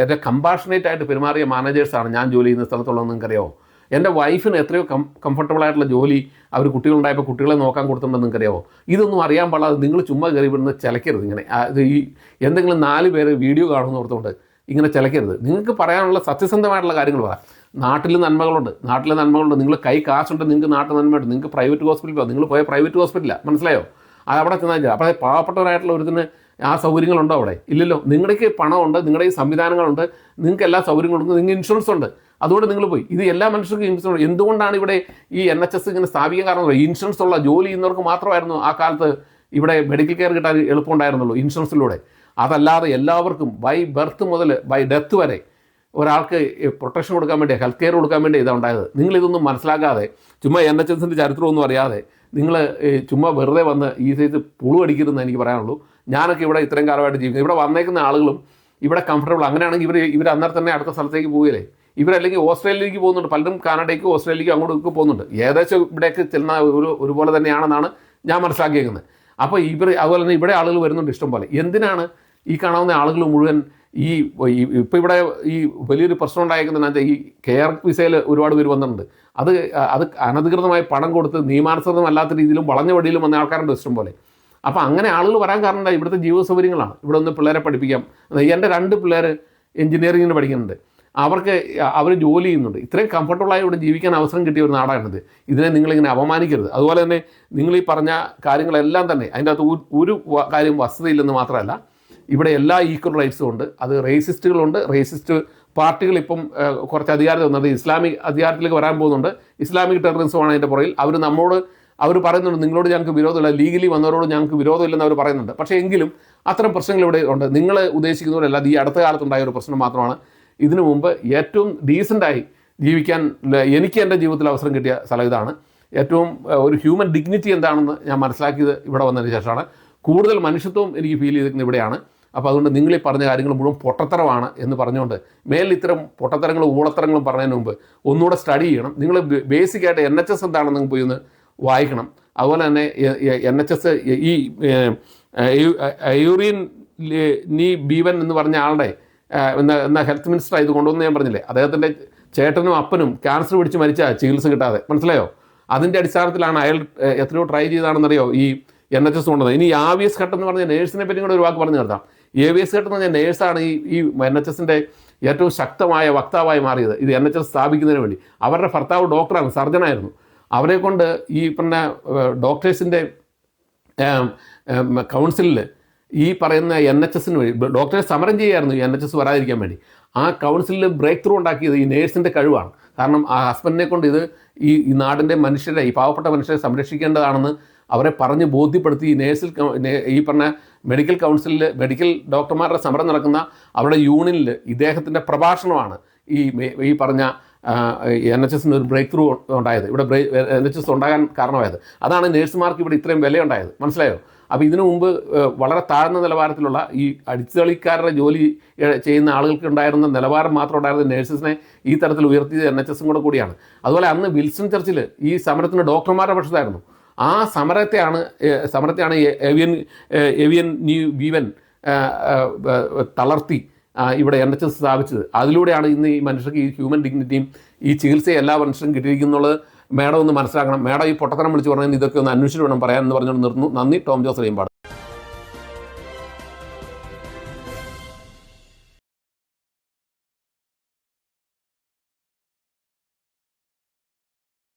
എന്റെ കമ്പാഷനേറ്റ് ആയിട്ട് പെരുമാറിയ മാനേജേഴ്സാണ് ഞാൻ ജോലി ചെയ്യുന്ന സ്ഥലത്തുള്ളതെന്ന് നിങ്ങൾക്കറിയാമോ എന്റെ വൈഫിന് എത്രയോ കം കംഫർട്ടബിൾ ആയിട്ടുള്ള ജോലി അവർ കുട്ടികളുണ്ടായപ്പോൾ കുട്ടികളെ നോക്കാൻ കൊടുത്തിട്ടുണ്ടെന്ന് നിങ്ങൾക്കറിയാമോ ഇതൊന്നും അറിയാൻ പാടാതെ നിങ്ങൾ ചുമ്മാ കയറി വിടുന്ന ചിലക്കരുത് ഇങ്ങനെ. അത് ഈ എന്തെങ്കിലും നാല് പേര് വീഡിയോ കാണുമെന്ന് ഓർത്തുകൊണ്ട് ഇങ്ങനെ ചിലക്കരുത്. നിങ്ങൾക്ക് പറയാനുള്ള സത്യസന്ധമായിട്ടുള്ള കാര്യങ്ങൾ പറയാം. നാട്ടിൽ നന്മകളുണ്ട്. നാട്ടിലെ നന്മകളുണ്ട്. നിങ്ങൾ കൈ കാശുണ്ട്. നിങ്ങൾക്ക് നാട്ടിൽ നന്മയുണ്ട്. നിങ്ങൾക്ക് പ്രൈവറ്റ് ഹോസ്പിറ്റലിൽ പോകാം നിങ്ങൾ പോയ പ്രൈവറ്റ് ഹോസ്പിറ്റലാണ് മനസ്സിലായോ? അത് അവിടെ ചെന്നാൽ അപ്പോൾ പാവപ്പെട്ടവരായിട്ടുള്ള ഒരുത്തിന് ആ സൗകര്യങ്ങളുണ്ടോ അവിടെ? ഇല്ലല്ലോ. നിങ്ങളുടെ പണമുണ്ട്. നിങ്ങളുടെ ഈ സംവിധാനങ്ങളുണ്ട്. നിങ്ങൾക്ക് എല്ലാ സൗകര്യങ്ങളുണ്ട് നിങ്ങൾക്ക് ഇൻഷുറൻസ് ഉണ്ട്. അതുകൊണ്ട് നിങ്ങൾ പോയി. ഇത് എല്ലാ മനുഷ്യർക്കും ഇൻഷുറൻസ് എന്തുകൊണ്ടാണ് ഇവിടെ ഈ എൻ എച്ച് എസ് ഇങ്ങനെ സ്ഥാപിക്കാൻ കാരണം ഇൻഷുറൻസ് ഉള്ള ജോലി ചെയ്യുന്നവർക്ക് മാത്രമായിരുന്നു ആ കാലത്ത് ഇവിടെ മെഡിക്കൽ കെയർ കിട്ടാൻ എളുപ്പമുണ്ടായിരുന്നുള്ളൂ. ഇൻഷുറൻസിലൂടെ അതല്ലാതെ എല്ലാവർക്കും ബൈ ബർത്ത് മുതൽ ബൈ ഡെത്ത് വരെ ഒരാൾക്ക് പ്രൊട്ടക്ഷൻ കൊടുക്കാൻ വേണ്ടി ഹെൽത്ത് കെയർ കൊടുക്കാൻ വേണ്ടി ഇതാണ് ഉണ്ടായത്. നിങ്ങൾ ഇതൊന്നും മനസ്സിലാക്കാതെ ചുമ്മാ എൻ എച്ച് എസിന്റെ ചരിത്രമൊന്നും അറിയാതെ നിങ്ങൾ ചുമ്മാ വെറുതെ വന്ന് ഈ സൈസ് പുളു അടിക്കരുതെന്ന് എനിക്ക് പറയാനുള്ളൂ. ഞാനൊക്കെ ഇവിടെ ഇത്രയും കാലമായിട്ട് ജീവിക്കുന്നത് ഇവിടെ വന്നേക്കുന്ന ആളുകളും ഇവിടെ കംഫർട്ടബിൾ അങ്ങനെയാണെങ്കിൽ ഇവർ ഇവർ അന്നേരം തന്നെ അടുത്ത സ്ഥലത്തേക്ക് പോകില്ലേ ഇവരല്ലെങ്കിൽ ഓസ്ട്രേലിയയിലേക്ക് പോകുന്നുണ്ട്. പലരും കാനഡയ്ക്കും ഓസ്ട്രേലിയയ്ക്കും അങ്ങോട്ടൊക്കെ പോകുന്നുണ്ട്. ഏകദേശം ഇവിടേക്ക് ചെല്ലുന്ന ഒരു ഒരുപോലെ തന്നെയാണെന്നാണ് ഞാൻ മനസ്സിലാക്കിയേക്കുന്നത്. അപ്പോൾ ഇവർ അതുപോലെ തന്നെ ഇവിടെ ആളുകൾ വരുന്നുണ്ട് ഇഷ്ടം പോലെ എന്തിനാണ് ഈ കാണാവുന്ന ആളുകൾ മുഴുവൻ ഈ ഇപ്പോൾ ഇവിടെ ഈ വലിയൊരു പ്രശ്നം ഉണ്ടായിരിക്കുന്നതെന്ന് ഈ ആർ വിസയിൽ ഒരുപാട് പേര് വന്നിട്ടുണ്ട്. അത് അത് അനധികൃതമായി പണം കൊടുത്ത് നിയമാനുസൃതമല്ലാത്ത രീതിയിലും വളഞ്ഞ വഴിയിലും വന്ന ആൾക്കാരുണ്ട് ഇഷ്ടം പോലെ. അപ്പോൾ അങ്ങനെ ആളുകൾ വരാൻ കാരണം എന്താ? ഇവിടുത്തെ ജീവിത സൗകര്യങ്ങളാണ്. ഇവിടെ ഒന്ന് പിള്ളേരെ പഠിപ്പിക്കാം. എന്റെ രണ്ട് പിള്ളേർ എഞ്ചിനീയറിങ്ങിന് പഠിക്കുന്നുണ്ട്. അവർക്ക് അവർ ജോലി ചെയ്യുന്നുണ്ട്. ഇത്രയും കംഫർട്ടബിളായി ഇവിടെ ജീവിക്കാൻ അവസരം കിട്ടിയ ഒരു നാടാണിത് ഇതിനെ നിങ്ങളിങ്ങനെ അപമാനിക്കരുത്. അതുപോലെ തന്നെ നിങ്ങൾ ഈ പറഞ്ഞ കാര്യങ്ങളെല്ലാം തന്നെ അതിന്റെ അകത്ത് ഒരു കാര്യം വസ്തുതയില്ലെന്ന് മാത്രമല്ല ഇവിടെ എല്ലാ ഈക്വൽ റൈറ്റ്സും ഉണ്ട്. അത് റേസിസ്റ്റുകളുണ്ട് റേസിസ്റ്റ് പാർട്ടികൾ ഇപ്പം കുറച്ച് അധികാരം തന്നത് ഇസ്ലാമിക് അധികാരത്തിലേക്ക് വരാൻ പോകുന്നുണ്ട്. ഇസ്ലാമിക് ടെററിസമാണ് അതിന്റെ പുറകിൽ. അവർ നമ്മോട് അവർ പറയുന്നുണ്ട് നിങ്ങളോട് ഞങ്ങൾക്ക് വിരോധമില്ല. ലീഗലി വന്നവരോട് ഞങ്ങൾക്ക് വിരോധമില്ലെന്ന് അവർ പറയുന്നുണ്ട്. പക്ഷേ എങ്കിലും അത്തരം പ്രശ്നങ്ങൾ ഇവിടെ ഉണ്ട്. നിങ്ങൾ ഉദ്ദേശിക്കുന്നവരല്ല ഈ അടുത്ത കാലത്തുണ്ടായ ഒരു പ്രശ്നം മാത്രമാണ്. ഇതിനു മുമ്പ് ഏറ്റവും ഡീസന്റായി ജീവിക്കാൻ എനിക്ക് എന്റെ ജീവിതത്തിൽ അവസരം കിട്ടിയ സ്ഥലം ഇതാണ്. ഏറ്റവും ഒരു ഹ്യൂമൻ ഡിഗ്നിറ്റി എന്താണെന്ന് ഞാൻ മനസ്സിലാക്കിയത് ഇവിടെ വന്നതിന് ശേഷമാണ്. കൂടുതൽ മനുഷ്യത്വം എനിക്ക് ഫീൽ ചെയ്തിരിക്കുന്നത് ഇവിടെയാണ്. അപ്പോൾ അതുകൊണ്ട് നിങ്ങൾ ഈ പറഞ്ഞ കാര്യങ്ങൾ മുഴുവൻ പൊട്ടത്തരമാണ് എന്ന് പറഞ്ഞുകൊണ്ട് മേലിൽ ഇത്തരം പൊട്ടത്തരങ്ങളും ഊളത്തരങ്ങളും പറഞ്ഞതിന് മുമ്പ് ഒന്നുകൂടെ സ്റ്റഡി ചെയ്യണം. നിങ്ങൾ ബേസിക് ആയിട്ട് എൻ എച്ച് എസ് എന്താണെന്ന് പോയി ഒന്ന് വായിക്കണം. അതുപോലെ തന്നെ എൻ എച്ച് എസ് ഈ യൂറിയൻ നീ ബീവൻ എന്ന് പറഞ്ഞ ആളുടെ എന്ന ഹെൽത്ത് മിനിസ്റ്റർ ഇത് കൊണ്ടുവന്ന് ഞാൻ പറഞ്ഞില്ലേ? അദ്ദേഹത്തിന്റെ ചേട്ടനും അപ്പനും ക്യാൻസർ പിടിച്ച് മരിച്ച ചികിത്സ കിട്ടാതെ. മനസ്സിലായോ? അതിന്റെ അടിസ്ഥാനത്തിലാണ് അയാൾ എത്രയോ ട്രൈ ചെയ്താണെന്നറിയോ ഈ എൻ എച്ച് എസ് കൊണ്ടുവന്നത് ഇനി ആവിയസ് ഘട്ടം എന്ന് പറഞ്ഞ നേഴ്സിനെ പറ്റി കൂടെ ഒരു വാക്ക് പറഞ്ഞു നിർത്താം ഏവിയസ് ഘട്ടം എന്ന് പറഞ്ഞാൽ നേഴ്സാണ് ഈ ഈ എൻ എച്ച് എസിന്റെ ഏറ്റവും ശക്തമായ വക്താവായി മാറിയത്. ഇത് എൻ എച്ച് എസ് സ്ഥാപിക്കുന്നതിന് വേണ്ടി. അവരുടെ ഭർത്താവ് ഡോക്ടറാണ് സർജനായിരുന്നു. അവരെ കൊണ്ട് ഈ പറഞ്ഞ ഡോക്ടേഴ്സിന്റെ കൗൺസിലിൽ ഈ പറയുന്ന എൻ എച്ച് എസിന് വേണ്ടി ഡോക്ടറെ സമരം ചെയ്യായിരുന്നു എൻ എച്ച് എസ് വരാതിരിക്കാൻ വേണ്ടി. ആ കൗൺസിലിൽ ബ്രേക്ക് ത്രൂ ഉണ്ടാക്കിയത് ഈ നേഴ്സിന്റെ കഴിവാണ്. കാരണം ആ ഹസ്ബൻഡിനെ കൊണ്ട് ഇത് ഈ നാടിന്റെ മനുഷ്യരെ ഈ പാവപ്പെട്ട മനുഷ്യരെ സംരക്ഷിക്കേണ്ടതാണെന്ന് അവരെ പറഞ്ഞ് ബോധ്യപ്പെടുത്തി നേഴ്സിൽ ഈ പറഞ്ഞ മെഡിക്കൽ കൗൺസിലിൽ മെഡിക്കൽ ഡോക്ടർമാരുടെ സമരം നടക്കുന്ന അവരുടെ യൂണിയനിൽ ഇദ്ദേഹത്തിന്റെ പ്രഭാഷണമാണ് ഈ ഈ പറഞ്ഞ എൻ എച്ച് എസിന് ഒരു ബ്രേക്ക് ത്രൂ ഉണ്ടായത്. ഇവിടെ എൻ എച്ച് എസ് ഉണ്ടാകാൻ കാരണമായത്. അതാണ് നേഴ്സുമാർക്ക് ഇവിടെ ഇത്രയും വിലയുണ്ടായത്. മനസ്സിലായോ? അപ്പോൾ ഇതിനു മുമ്പ് വളരെ താഴ്ന്ന നിലവാരത്തിലുള്ള ഈ അടിച്ചുകളിക്കാരുടെ ജോലി ചെയ്യുന്ന ആളുകൾക്ക് ഉണ്ടായിരുന്ന നിലവാരം മാത്രം ഉണ്ടായിരുന്ന നേഴ്സസിനെ ഈ തരത്തിൽ ഉയർത്തിയത് എൻ എച്ച് എസും കൂടെ കൂടിയാണ്. അതുപോലെ അന്ന് വിൽസൺ ചർച്ചിൽ ഈ സമരത്തിന് ഡോക്ടർമാരുടെ പക്ഷത്തായിരുന്നു. ആ സമരത്തെയാണ് സമരത്തെയാണ് എവിയൻ എവിയൻ ന്യൂ വീവൻ തളർത്തി ഇവിടെ എൻ എച്ച് എസ് സ്ഥാപിച്ചത്. അതിലൂടെയാണ് ഇന്ന് ഈ മനുഷ്യർക്ക് ഈ ഹ്യൂമൻ ഡിഗ്നിറ്റിയും ഈ ചികിത്സയും എല്ലാ മനുഷ്യരും കിട്ടിയിരിക്കുന്നുള്ളത്. മേഡം ഒന്ന് മനസ്സിലാക്കണം. മേഡം ഈ പൊട്ടത്തരം വിളിച്ച് പറഞ്ഞാൽ ഇതൊക്കെ ഒന്ന് അന്വേഷിച്ച് വേണം പറയാൻ എന്ന് പറഞ്ഞുകൊണ്ട് നിർന്നു. നന്ദി ടോം ജോസ് പാട്.